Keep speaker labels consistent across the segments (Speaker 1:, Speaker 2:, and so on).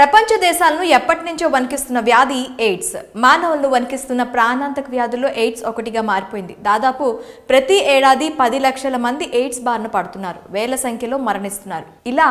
Speaker 1: ప్రపంచ దేశాలను ఎప్పటి నుంచో వణికిస్తున్న వ్యాధి ఎయిడ్స్. మానవులను వణికిస్తున్న ప్రాణాంతక వ్యాధుల్లో ఎయిడ్స్ ఒకటిగా మారిపోయింది. దాదాపు ప్రతి ఏడాది పది లక్షల మంది ఎయిడ్స్ బారిన పడుతున్నారు. వేల సంఖ్యలో మరణిస్తున్నారు. ఇలా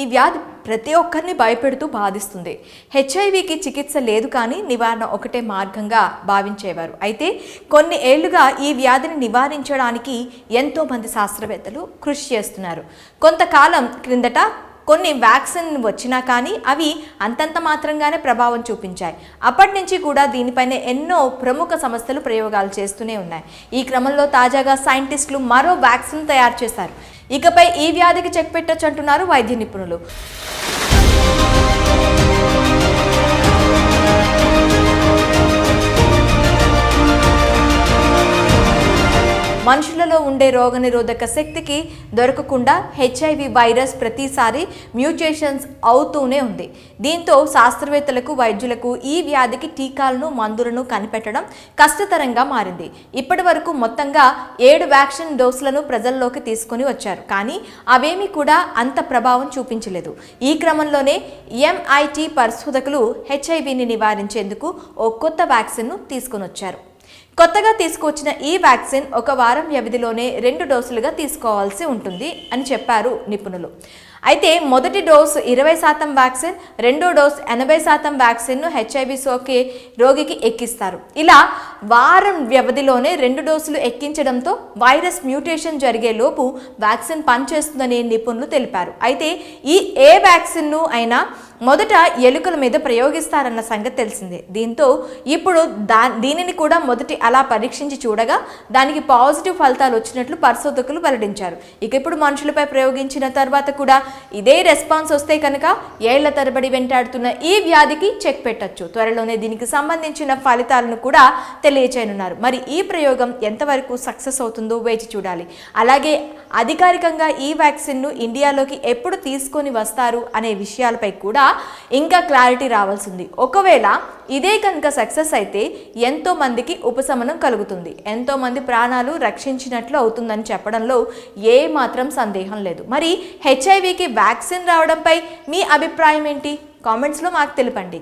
Speaker 1: ఈ వ్యాధి ప్రతి ఒక్కరిని భయపెడుతూ బాధిస్తుంది. హెచ్ఐవికి చికిత్స లేదు కానీ నివారణ ఒకటే మార్గంగా భావించేవారు. అయితే కొన్ని ఏళ్ళుగా ఈ వ్యాధిని నివారించడానికి ఎంతోమంది శాస్త్రవేత్తలు కృషి చేస్తున్నారు. కొంతకాలం క్రిందట కొన్ని వ్యాక్సిన్ వచ్చినా కానీ అవి అంతంత మాత్రంగానే ప్రభావం చూపించాయి. అప్పటి నుంచి కూడా దీనిపైన ఎన్నో ప్రముఖ సంస్థలు ప్రయోగాలు చేస్తూనే ఉన్నాయి. ఈ క్రమంలో తాజాగా సైంటిస్టులు మరో వ్యాక్సిన్ తయారు చేశారు. ఇకపై ఈ వ్యాధికి చెక్ పెట్టొచ్చు అంటున్నారు వైద్య నిపుణులు. మనుషులలో ఉండే రోగనిరోధక శక్తికి దొరకకుండా హెచ్ఐవి వైరస్ ప్రతిసారి మ్యూటేషన్స్ అవుతూనే ఉంది. దీంతో శాస్త్రవేత్తలకు వైద్యులకు ఈ వ్యాధికి టీకాలను మందులను కనిపెట్టడం కష్టతరంగా మారింది. ఇప్పటి వరకు మొత్తంగా ఏడు వ్యాక్సిన్ డోసులను ప్రజల్లోకి తీసుకొని వచ్చారు. కానీ అవేమీ కూడా అంత ప్రభావం చూపించలేదు. ఈ క్రమంలోనే ఎంఐటి పరిశోధకులు హెచ్ఐవిని నివారించేందుకు ఓ కొత్త వ్యాక్సిన్ను తీసుకొని వచ్చారు కొత్తగా తీసుకొచ్చిన ఈ వ్యాక్సిన్ ఒక వారం వ్యవధిలోనే రెండు డోసులుగా తీసుకోవాల్సి ఉంటుంది అని చెప్పారు నిపుణులు. అయితే మొదటి డోసు ఇరవై శాతం వ్యాక్సిన్ రెండో డోస్ ఎనభై శాతం వ్యాక్సిన్ను హెచ్ఐవి సోకే రోగికి ఎక్కిస్తారు. ఇలా వారం వ్యవధిలోనే రెండు డోసులు ఎక్కించడంతో వైరస్ మ్యూటేషన్ జరిగే లోపు వ్యాక్సిన్ పనిచేస్తుందని నిపుణులు తెలిపారు. అయితే ఈ ఏ వ్యాక్సిన్ను అయినా మొదట ఎలుకల మీద ప్రయోగిస్తారన్న సంగతి తెలిసిందే. దీంతో ఇప్పుడు దా దీనిని కూడా మొదటి అలా పరీక్షించి చూడగా దానికి పాజిటివ్ ఫలితాలు వచ్చినట్లు పరిశోధకులు వెల్లడించారు. ఇక ఇప్పుడు మనుషులపై ప్రయోగించిన తర్వాత కూడా ఇదే రెస్పాన్స్ వస్తే కనుక ఏళ్ళ తరబడి వెంటాడుతున్న ఈ వ్యాధికి చెక్ పెట్టొచ్చు. త్వరలోనే దీనికి సంబంధించిన ఫలితాలను కూడా తెలియచేయనున్నారు. మరి ఈ ప్రయోగం ఎంతవరకు సక్సెస్ అవుతుందో వేచి చూడాలి. అలాగే అధికారికంగా ఈ వ్యాక్సిన్ను ఇండియాలోకి ఎప్పుడు తీసుకొని వస్తారు అనే విషయాలపై కూడా ఇంకా క్లారిటీ రావాల్సింది. ఒకవేళ ఇదే కనుక సక్సెస్ అయితే ఎంతో మందికి ఉపశమనం కలుగుతుంది. ఎంతో మంది ప్రాణాలు రక్షించినట్లు అవుతుందని చెప్పడంలో ఏ మాత్రం సందేహం లేదు. మరి హెచ్ఐవికి వ్యాక్సిన్ రావడంపై మీ అభిప్రాయం ఏంటి? కామెంట్స్లో మాకు తెలిపండి.